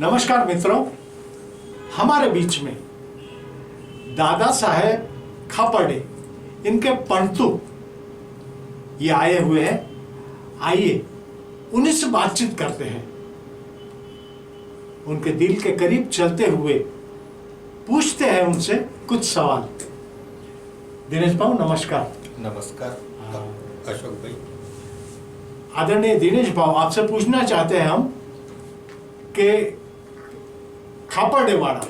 नमस्कार मित्रों हमारे बीच में दादा साहेब खापड़े इनके पंतु ये आए हुए हैं। आइए उन्हीं से बातचीत करते हैं। उनके दिल के करीब चलते हुए पूछते हैं उनसे कुछ सवाल। दिनेश भाऊ नमस्कार। नमस्कार अशोक भाई। आदरणीय दिनेश भाव आपसे पूछना चाहते हैं हम कि खापड़ेवाड़ा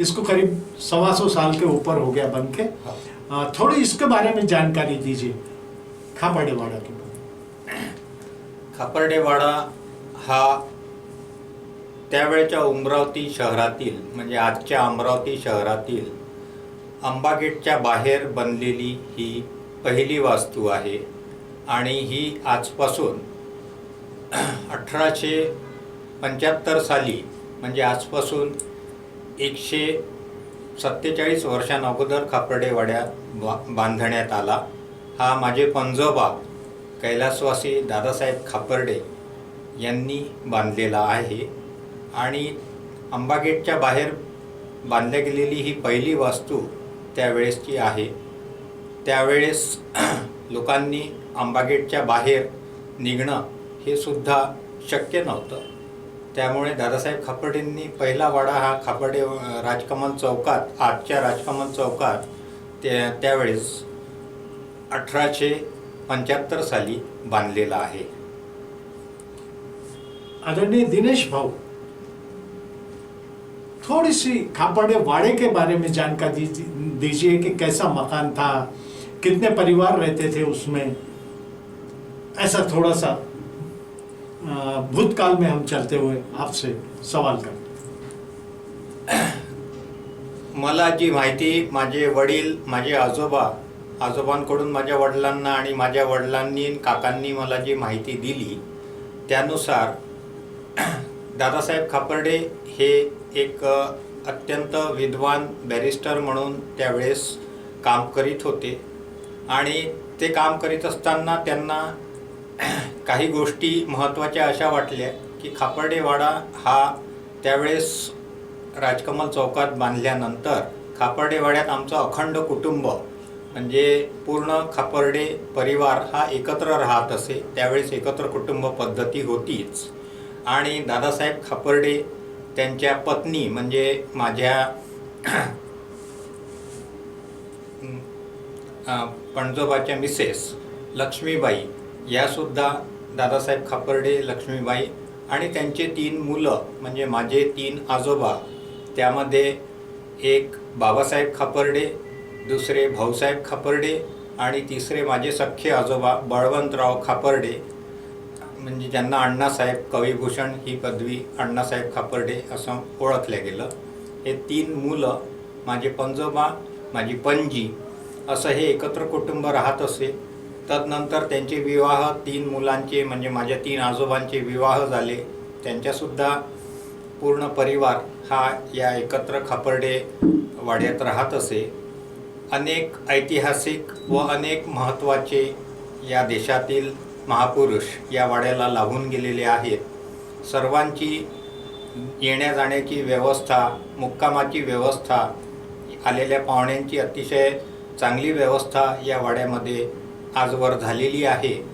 इसको करीब सवा सौ साल के ऊपर हो गया बन के थोड़ी इसके बारे में जानकारी दीजिए खापड़ेवाड़ा के बारे खापर्डेवाडा हा त्यावेळच्या अमरावती शहरातील म्हणजे आजच्या अमरावती शहरातील अंबागेटच्या बाहेर बनलेली ही पहिली वास्तू आहे आणि ही आजपासून अठराशे पंच्याहत्तर साली म्हणजे आजपासून एकशे सत्तेचाळीस वर्षांअगोदर खापर्डेवाड्या बा बांधण्यात आला. हा माझे पंजोबा कैलासवासी दादासाहेब खापर्डे यांनी बांधलेला आहे. आणि अंबागेटच्या बाहेर बांधल्या गेलेली ही पहिली वास्तू त्यावेळेसची आहे. त्यावेळेस लोकांनी आंबागेटच्या बाहेर निघणं हे सुद्धा शक्य नव्हतं. त्यामुळे दादासाहेब खापर्डेंनी पहिला वाडा हा खापर्डे राजकमान राजकमल चौकात आजच्या राजकमल चौकात त्या त्यावेळेस अठराशे पंच्याहत्तर साली बांधलेला आहे. आदरणीय दिनेश भाऊ थोड़ी सी खापड़े वाड़े के बारे में जानकारी दीजिए कि कैसा मकान था कितने परिवार रहते थे उसमें? ऐसा थोड़ा सा भूतकाल में हम चलते हुए आपसे सवाल कर मला जी माहिती माझे वडील माझे आजोबा आजोबांकडून माझ्या वडिलांना आणि माझ्या वडिलांनी काकांनी मला जी माहिती दिली त्यानुसार दादासाहेब खापर्डे हे एक अत्यंत विद्वान बॅरिस्टर म्हणून त्यावेळेस काम करीत होते. आणि ते काम करीत असताना त्यांना काही गोष्टी महत्त्वाच्या अशा वाटल्या की खापर्डेवाडा हा त्यावेळेस राजकमल चौकात बांधल्यानंतर खापर्डेवाड्यात आमचं अखंड कुटुंब म्हणजे पूर्ण खापर्डे परिवार हा एकत्र राहत असे त्यावेळेस एकत्र कुटुंब पद्धती होतीच. आणि दादासाहेब खापर्डे त्यांच्या पत्नी म्हणजे माझ्या पणजोबाच्या मिसेस लक्ष्मीबाई यासुद्धा दादासाहेब खापर्डे लक्ष्मीबाई आणि त्यांचे तीन मुलं म्हणजे माझे तीन आजोबा त्यामध्ये एक बाबासाहेब खापर्डे दुसरे भाऊसाहेब खापर्डे आणि तिसरे माझे सख्खे आजोबा बळवंतराव खापर्डे. म्हणजे ज्यांना अण्णासाहेब कविभूषण ही पदवी अण्णासाहेब खापर्डे असं ओळखलं गेलं. हे तीन मुलं माझे पंजोबा माझी पणजी असं हे एकत्र कुटुंब राहत असे. तदनंतर त्यांचे विवाह तीन मुलांचे म्हणजे माझ्या तीन आजोबांचे विवाह झाले. त्यांच्यासुद्धा पूर्ण परिवार हा या एकत्र खापर्डे वाड्यात राहत असे. अनेक ऐतिहासिक व अनेक महत्त्वाचे या देशातील महापुरुष या वाड्याला लाभून गेलेले आहेत. सर्वांची येण्या जाण्याची व्यवस्था मुक्कामाची व्यवस्था आलेल्या पाहुण्यांची अतिशय चांगली व्यवस्था या वाड्यामध्ये आजवर झालेली आहे.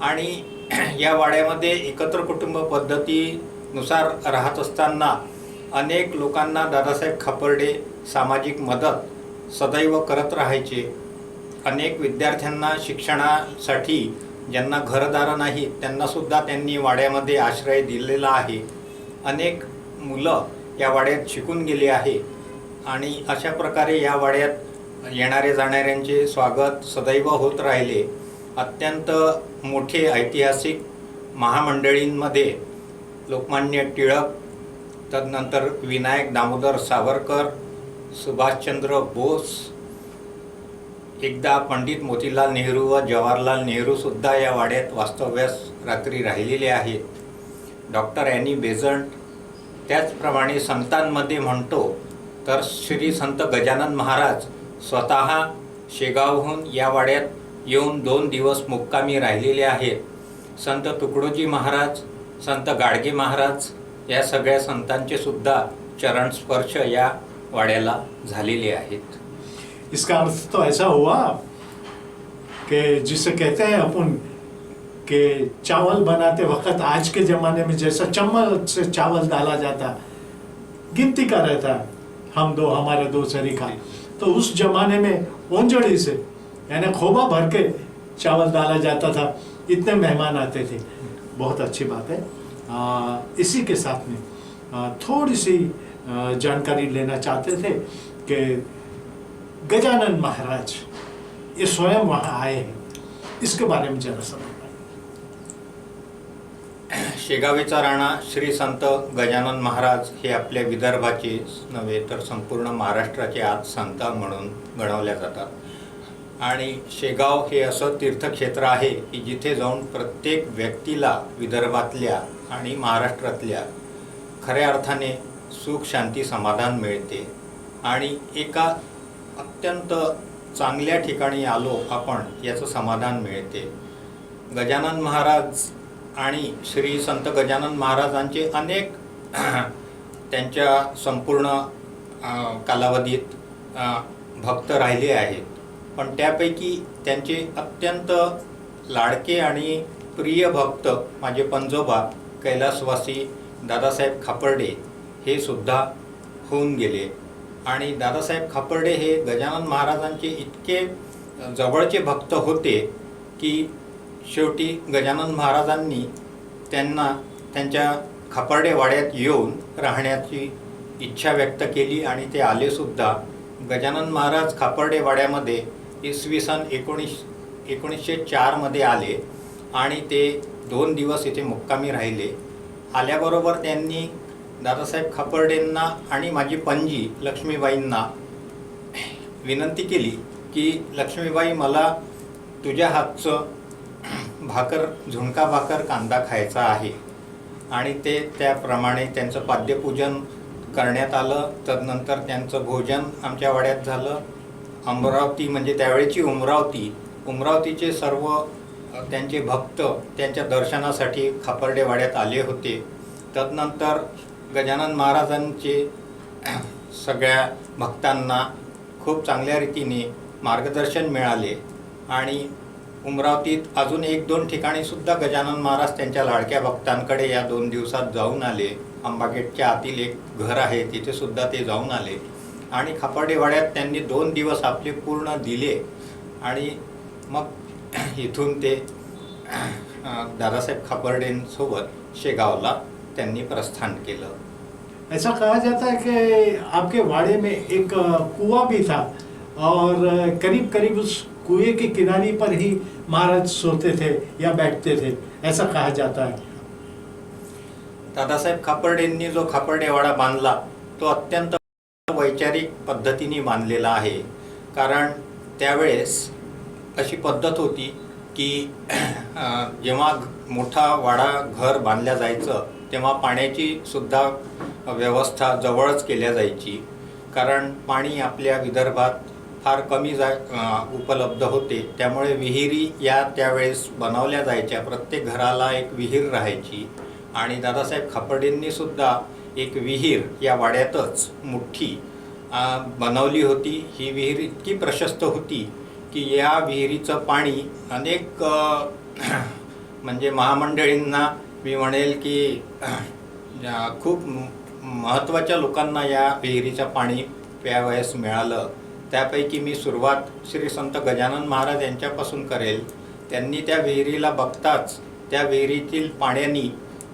आणि या वाड्यामध्ये एकत्र कुटुंब पद्धतीनुसार राहत असताना अनेक लोकांना दादासाहेब खापर्डे सामाजिक मदत सदैव करत राहायचे. अनेक विद्यार्थ्यांना शिक्षणासाठी ज्यांना घरदारं नाहीत त्यांनासुद्धा त्यांनी वाड्यामध्ये आश्रय दिलेला आहे. अनेक मुलं या वाड्यात शिकून गेले आहे. आणि अशा प्रकारे या वाड्यात येणारे जाणाऱ्यांचे स्वागत सदैव होत राहिले. अत्यंत मोठे ऐतिहासिक महामंडळींमध्ये लोकमान्य टिळक तदनंतर विनायक दामोदर सावरकर सुभाषचंद्र बोस एकदा पंडित मोतीलाल नेहरू व जवाहरलाल नेहरूसुद्धा या वाड्यात वास्तव्यास रात्री राहिलेले आहेत. डॉक्टर ॲनी बेझंट त्याचप्रमाणे संतांमध्ये म्हणतो तर श्री संत गजानन महाराज स्वतः शेगावहून या वाड्यात येऊन दोन दिवस मुक्कामी राहिलेले आहेत. संत तुकडोजी महाराज संत गाडगे महाराज या सगळ्या संतांचे सुद्धा चरण स्पर्श या वाड्याला झालेले आहेत. इसका अर्थ तो ऐसा हुआ कि जिसे कहते हैं अपन कि चावल बनाते वक्त आज के ज़माने में जैसा चम्मच से चावल डाला जाता गिनती का रहता हम दो हमारे दो शरीका तो उस जमाने में ओंजड़ी से यानी खोबा भर के चावल डाला जाता था। इतने मेहमान आते थे। बहुत अच्छी बात है। आ, इसी के साथ में आ, थोड़ी सी जानकारी लेना चाहते थे कि गजानन महाराज ये स्वयं वहाँ आए हैं। इसके बारे में जरा सा बताएँ। शेगावीचा राणा श्री संत गजानन महाराज हे आपल्या विदर्भाचे नव्हे तर संपूर्ण महाराष्ट्राचे आज संत म्हणून गणवल्या जातात. आणि शेगाव हे असं तीर्थक्षेत्र आहे की जिथे जाऊन प्रत्येक व्यक्तीला विदर्भातल्या आणि महाराष्ट्रातल्या खऱ्या अर्थाने सुख शांती समाधान मिळते. आणि एका अत्यंत चांगल्या ठिकाणी आलो आपण याचं समाधान मिळते. गजानन महाराज आणि श्री संत गजानन महाराजांचे अनेक त्यांच्या संपूर्ण कालावधीत भक्त राहिले आहेत. पण त्यापैकी त्यांचे अत्यंत लाडके आणि प्रिय भक्त माझे पंजोबा कैलासवासी दादासाहेब खापर्डे हे सुद्धा होऊन गेले. आणि दादासाहेब खापर्डे हे गजानन महाराजांचे इतके जवळचे भक्त होते की शेवटी गजानन महाराजांनी त्यांना त्यांच्या खापर्डे वाड्यात येऊन राहण्याची इच्छा व्यक्त केली आणि ते आलेसुद्धा गजानन महाराज खापर्डे वाड्यामध्ये इसवी सन एकोणीस एकोणीसशे चारमध्ये आले आणि ते दोन दिवस इथे मुक्कामी राहिले. आल्याबरोबर त्यांनी दादासाहेब खापर्डेंना आणि माझी पणजी लक्ष्मीबाईंना विनंती केली की लक्ष्मीबाई मला तुझ्या हातचं भाकर झुणका भाकर कांदा खायचा आहे. आणि ते त्याप्रमाणे त्यांचं पाद्यपूजन करण्यात आलं. तदनंतर त्यांचं भोजन आमच्या वाड्यात झालं. अमरावती म्हणजे त्यावेळेची उमरावती. उमरावतीचे सर्व त्यांचे भक्त त्यांच्या दर्शनासाठी खापर्डे वाड्यात आले होते. तदनंतर गजानन महाराजांचे सगळ्या भक्तांना खूप चांगल्या रीतीने मार्गदर्शन मिळाले. आणि उमरावतीत अजून एक दोन ठिकाणी सुद्धा गजानन महाराज त्यांच्या लाडक्या भक्तांकडे या दोन दिवसात जाऊन आले. अंबागेटच्या आतील एक घर आहे तिथे सुद्धा ते जाऊन आले. आणि खापर्डेवाड्यात त्यांनी दोन दिवस आपले पूर्ण दिले. आणि मग इथून ते दादासाहेब खापर्डेंसोबत शेगावला त्यांनी प्रस्थान केलं. ऐसा कहा जाता है कि आपके वाड़े में एक कुआ भी था। और करीब करीब उस कुएं के किनारे पर ही महाराज सोते थे या बैठते थे ऐसा कहा जाता है। दादासाहेब खापर्डेंनी जो खापर्डेवाडा बांधला तो अत्यंत वैचारिक पद्धतीने बांधलेला आहे. कारण त्यावेळेस अशी पद्धत होती की जेव्हा मोठा वाडा घर बांधल्या जायचं तेव्हा पाण्याची सुद्धा व्यवस्था जवळच केल्या जायची. कारण पाणी आपल्या विदर्भात फार कमी जा उपलब्ध होते. त्यामुळे विहिरी या त्यावेळेस बनवल्या जायच्या. प्रत्येक घराला एक विहीर राहायची. आणि दादासाहेब खापर्डेंनी सुद्धा एक विहीर या वाड्यातच मुठ्ठी बनवली होती. ही विहीर इतकी प्रशस्त होती की या विहिरीचं पाणी अनेक म्हणजे महामंडळींना मी म्हणेल की खूप महत्त्वाच्या लोकांना या विहिरीचं पाणी प्यावयास मिळालं. त्यापैकी मी सुरुवात श्री संत गजानन महाराज यांच्यापासून करेल. त्यांनी त्या विहिरीला बघताच त्या विहिरीतील पाण्यानी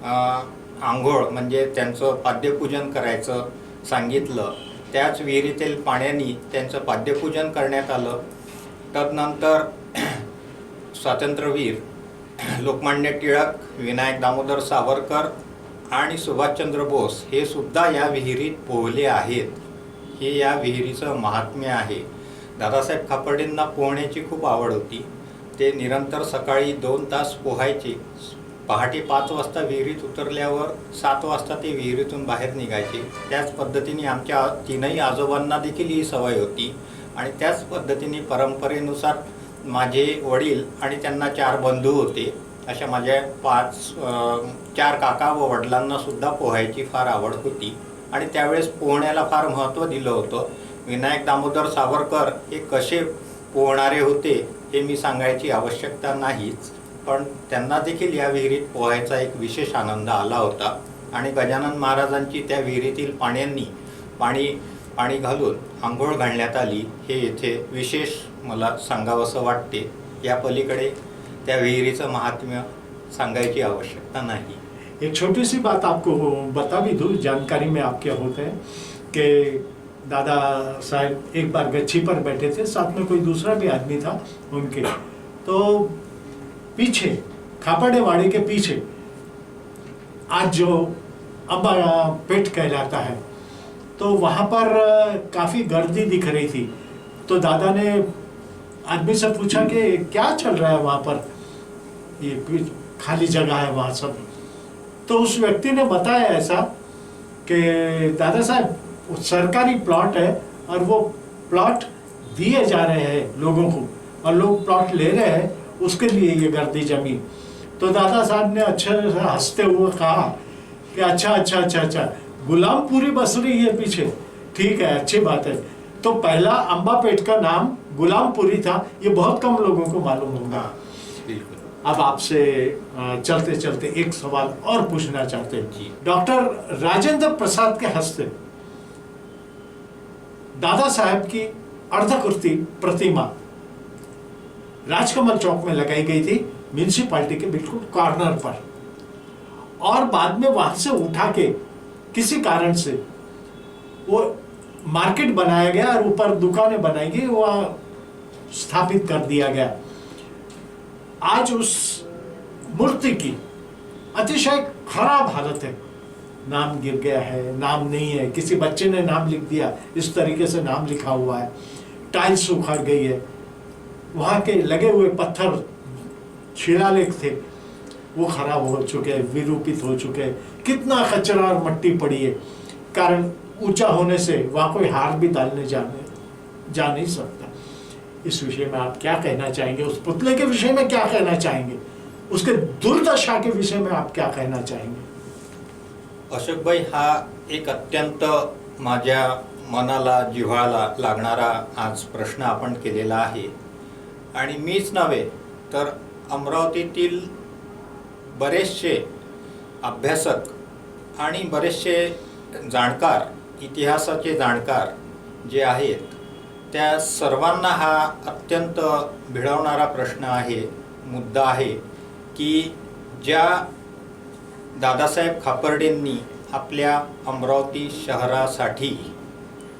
आंघोळ म्हणजे त्यांचं पाद्यपूजन करायचं सांगितलं. त्याच विहिरीतील पाण्यानी त्यांचं पाद्यपूजन करण्यात आलं. तदनंतर स्वातंत्र्यवीर लोकमान्य टिळक विनायक दामोदर सावरकर आणि सुभाषचंद्र बोस हे सुद्धा या विहिरीत पोहले आहेत. हे या विहिरीचं महात्म्य आहे. दादासाहेब खापर्डेंना पोहण्याची खूप आवड होती. ते निरंतर सकाळी दोन तास पोहायचे. पहाटे पाच वाजता विहिरीत उतरल्यावर सात वाजता ते विहिरीतून बाहेर निघायचे. त्याच पद्धतीने आमच्या तीनही आजोबांना देखील ही सवय होती. आणि त्याच पद्धतीने परंपरेनुसार माझे वडील आणि त्यांना चार बंधू होते. अशा माझ्या पाच चार काका व वडिलांनासुद्धा पोहायची फार आवड होती. आणि त्यावेळेस पोहण्याला फार महत्त्व दिलं होतं. विनायक दामोदर सावरकर हे कसे पोहणारे होते हे मी सांगायची आवश्यकता नाहीच. पण त्यांना देखील या विहिरीत पोहायचा एक विशेष आनंद आला होता. आणि गजानन महाराजांची त्या विहिरीतील पाण्यांनी पाणी पाणी घालून आंघोळ घालण्यात आली हे येथे विशेष मला सांगावंसं वाटते. या पलीकडे त्या विहिरीचं महात्म्य सांगायची आवश्यकता नाही. एक छोटी सी बात आपको बता भी दूँ, जानकारी में आपके होते हैं कि दादा साहब एक बार गच्छी पर बैठे थे, साथ में कोई दूसरा भी आदमी था उनके। तो पीछे खापड़े वाड़े के पीछे, आज जो अम्बा पेट कहलाता है तो वहाँ पर काफ़ी गर्दी दिख रही थी। तो दादा ने आदमी से पूछा कि क्या चल रहा है वहाँ पर? ये खाली जगह है वहाँ सब। तो उस व्यक्ति ने बताया ऐसा कि दादा साहब सरकारी प्लॉट है और वो प्लॉट दिए जा रहे हैं लोगों को और लोग प्लॉट ले रहे हैं, उसके लिए ये गर्दी जमी तो दादा साहब ने अच्छे से हँसते हुए कहा कि अच्छा अच्छा अच्छा अच्छा गुलामपुरी बस रही है पीछे। ठीक है, अच्छी बात है। तो पहला अम्बापेट का नाम गुलामपुरी था, ये बहुत कम लोगों को मालूम होगा। अब आपसे चलते चलते एक सवाल और पूछना चाहते हैं जी। डॉक्टर राजेंद्र प्रसाद के हस्ते दादा साहब की अर्धकृति प्रतिमा राजकमल चौक में लगाई गई थी म्यूनिसिपालिटी के बिल्कुल कॉर्नर पर और बाद में वहाँ से उठा के किसी कारण से वो मार्केट बनाया गया और ऊपर दुकानें बनाई गई, वह स्थापित कर दिया गया आज उस मूर्ति की अतिशय खराब हालत है। नाम गिर गया है, नाम नहीं है। किसी बच्चे ने नाम लिख दिया, इस तरीके से नाम लिखा हुआ है। टाइल्स उखड़ गई है। वहाँ के लगे हुए पत्थर शिलालेख थे, वो खराब हो चुके हैं विरूपित हो चुके। हैं कितना कचरा और मट्टी पड़ी है। कारण ऊँचा होने से वहाँ कोई हार भी डालने जाने, जा नहीं सकता। इस विषय में आप क्या कहना चाहेंगे? उस पुतले के विषय में क्या कहना चाहेंगे? उसके दुर्दशा के विषय में आप क्या कहना चाहेंगे? अशोकभाई हा एक अत्यंत माझ्या मनाला जिव्हाळाला लागणारा आज प्रश्न आपण केलेला आहे. आणि मीच नव्हे तर अमरावतीतील बरेचसे अभ्यासक आणि बरेचसे जाणकार इतिहासाचे जाणकार जे आहेत त्या सर्वांना हा अत्यंत भिडवणारा प्रश्न आहे मुद्दा आहे की ज्या दादासाहेब खापर्डेंनी आपल्या अमरावती शहरासाठी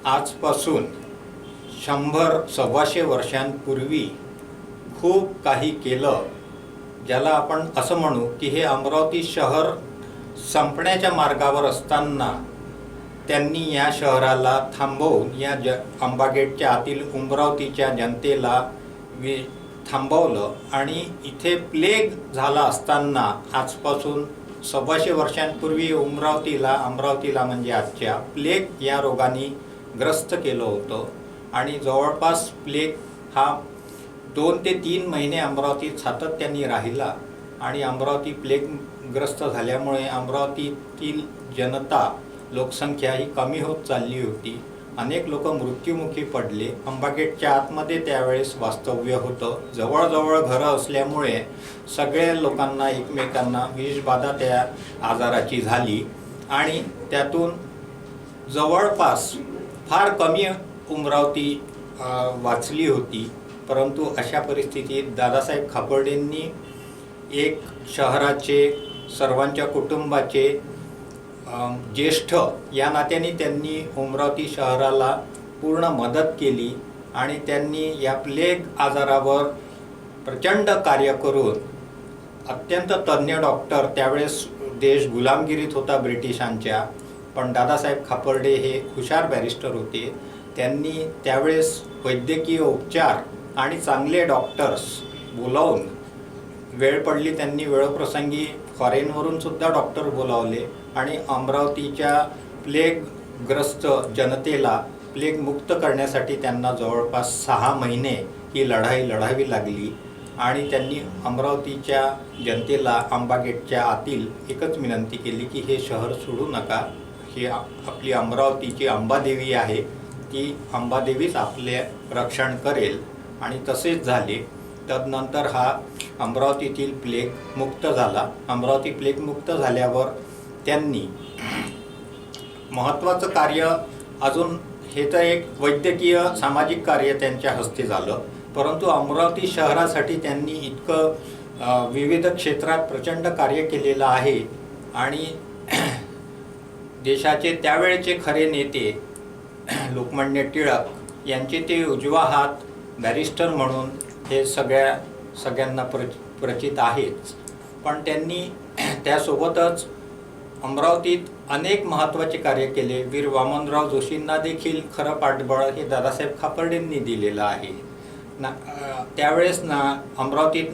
आजपासून शंभर सव्वाशे वर्षांपूर्वी खूप काही केलं ज्याला आपण असं म्हणू की हे अमरावती शहर संपण्याच्या मार्गावर असताना त्यांनी या शहराला थांबवून या ज अंबागेटच्या आतील उमरावतीच्या जनतेला वि थांबवलं आणि इथे प्लेग झाला असताना आजपासून सव्वाशे वर्षांपूर्वी उमरावतीला अमरावतीला म्हणजे आजच्या प्लेग या रोगाने ग्रस्त केलं होतं. आणि जवळपास प्लेग हा दोन ते तीन महिने अमरावतीत सातत्याने राहिला आणि अमरावती प्लेगग्रस्त झाल्यामुळे अमरावतीतील जनता लोकसंख्या ही कमी होत चालली होती. अनेक लोक मृत्युमुखी पडले. अंबागेटच्या आतमध्ये त्यावेळेस वास्तव्य होतं. जवळजवळ घरं असल्यामुळे सगळ्या लोकांना एकमेकांना विषबाधा त्या आजाराची झाली. आणि त्यातून जवळपास फार कमी उमरावती वाचली होती. परंतु अशा परिस्थितीत दादासाहेब खापर्डेंनी एक शहराचे सर्वांच्या कुटुंबाचे ज्येष्ठ या नात्याने त्यांनी अमरावती शहराला पूर्ण मदत केली आणि त्यांनी या प्लेग आजारावर प्रचंड कार्य करून अत्यंत तज्ज्ञ डॉक्टर त्यावेळेस देश गुलामगिरीत होता ब्रिटिशांच्या पण दादासाहेब खापर्डे हे हुशार बॅरिस्टर होते. त्यांनी त्यावेळेस वैद्यकीय उपचार आणि चांगले डॉक्टर्स बोलावून वेळ पडली त्यांनी वेळप्रसंगी फॉरेनवरून सुद्धा डॉक्टर बोलावले. आणि अमरावतीच्या प्लेगग्रस्त जनतेला प्लेग मुक्त करण्यासाठी त्यांना जवळपास सहा महिने ही लढाई लढावी लागली. आणि त्यांनी अमरावतीच्या जनतेला आंबागेटच्या आतील एकच विनंती केली की हे शहर सोडू नका. ही आपली अमरावतीची अंबादेवी आहे. ती अंबादेवीच आपले रक्षण करेल. आणि तसेच झाले. तदनंतर हा अमरावतीतील प्लेग मुक्त झाला. अमरावती प्लेग मुक्त झाल्यावर त्यांनी महत्त्वाचं कार्य अजून हे तर एक वैद्यकीय सामाजिक कार्य त्यांच्या हस्ते झालं. परंतु अमरावती शहरासाठी त्यांनी इतकं विविध क्षेत्रात प्रचंड कार्य केलेलं आहे आणि देशाचे त्यावेळचे खरे नेते लोकमान्य टिळक यांचे ते उजवा हात बॅरिस्टर म्हणून हे सगळ्या सगळ्यांना प्र प्रचित आहेच. पण त्यांनी त्यासोबतच अमरावतीत अनेक महत्त्वाचे कार्य केले. वीर वामनराव जोशींना देखील खरं पाठबळ हे दादासाहेब खापर्डेंनी दिलेलं आहे. ना त्यावेळेस ना अमरावतीत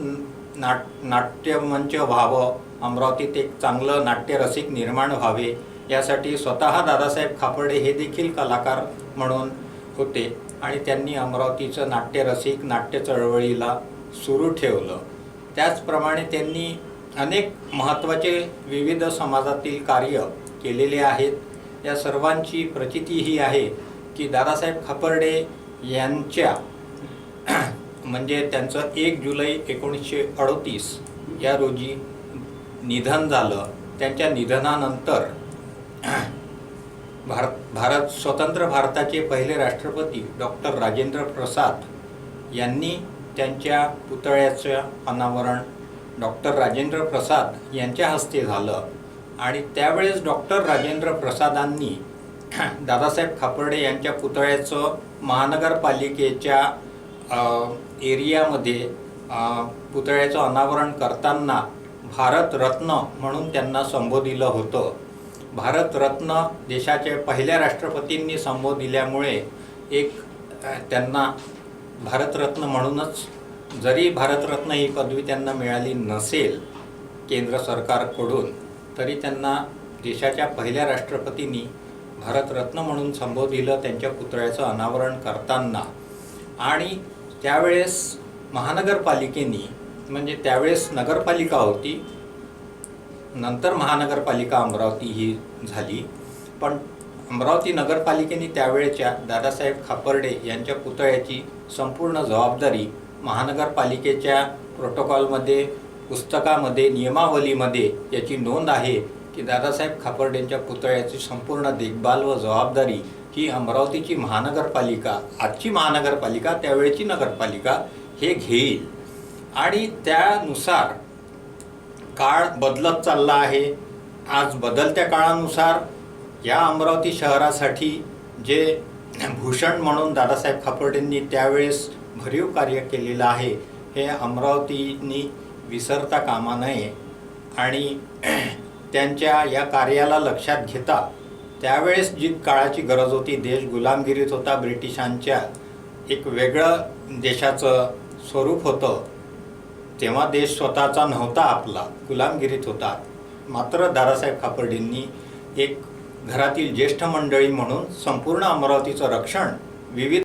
नाट नाट्यमंच व्हावं अमरावतीत एक चांगलं नाट्यरसिक निर्माण व्हावे यासाठी स्वतः दादासाहेब खापर्डे हे देखील कलाकार म्हणून होते आणि त्यांनी अमरावतीचं नाट्यरसिक नाट्य चळवळीला सुरू ठेवलं. त्याचप्रमाणे त्यांनी अनेक महत्त्वाचे विविध समाजातील कार्य केलेले आहेत. या सर्वांची प्रचिती ही आहे की दादासाहेब खापर्डे यांच्या म्हणजे त्यांचं एक जुलै एकोणीसशे अडतीस या रोजी निधन झालं. त्यांच्या निधनानंतर भारत भारत स्वतंत्र भारताचे पहिले राष्ट्रपती डॉक्टर राजेंद्र प्रसाद यांनी त्यांच्या पुतळ्याचं अनावरण डॉक्टर राजेंद्र प्रसाद यांच्या हस्ते झालं. आणि त्यावेळेस डॉक्टर राजेंद्र प्रसादांनी दादासाहेब खापर्डे यांच्या पुतळ्याचं महानगरपालिकेच्या एरियामध्ये पुतळ्याचं अनावरण करताना भारतरत्न म्हणून त्यांना संबोधिलं होतं. भारतरत्न देशाच्या पहिल्या राष्ट्रपतींनी संबोधिल्यामुळे एक त्यांना भारतरत्न म्हणूनच जरी भारतरत्न ही पदवी त्यांना मिळाली नसेल केंद्र सरकारकडून तरी त्यांना देशाच्या पहिल्या राष्ट्रपतींनी भारतरत्न म्हणून संबोधिलं त्यांच्या पुतळ्याचं अनावरण करताना. आणि त्यावेळेस महानगरपालिकेनी म्हणजे त्यावेळेस नगरपालिका होती नंतर महानगरपालिका अमरावती ही झाली. पण अमरावती नगरपालिकेने त्यावेळेच्या दादासाहेब खापर्डे यांच्या पुतळ्याची संपूर्ण जबाबदारी महानगरपालिकेच्या प्रोटोकॉलमध्ये पुस्तकामध्ये नियमावलीमध्ये याची नोंद आहे की दादासाहेब खापर्डेंच्या पुतळ्याची संपूर्ण देखभाल व जबाबदारी ही अमरावतीची महानगरपालिका आजची महानगरपालिका त्यावेळेची नगरपालिका हे घेईल. आणि त्यानुसार काळ बदलत चालला आहे. आज बदलत्या काळानुसार या अमरावती शहरासाठी जे भूषण म्हणून दादासाहेब खापर्डेंनी त्यावेळेस भरीव कार्य केलेलं आहे हे अमरावतीनी विसरता कामा नये. आणि त्यांच्या या कार्याला लक्षात घेता त्यावेळेस जी काळाची गरज होती देश गुलामगिरीत होता ब्रिटिशांच्या एक वेगळं देशाचं स्वरूप होतं तेव्हा देश स्वतःचा नव्हता आपला गुलामगिरीत होता. मात्र दादासाहेब खापर्डींनी एक घरातील ज्येष्ठ मंडळी म्हणून संपूर्ण अमरावतीचं रक्षण विविध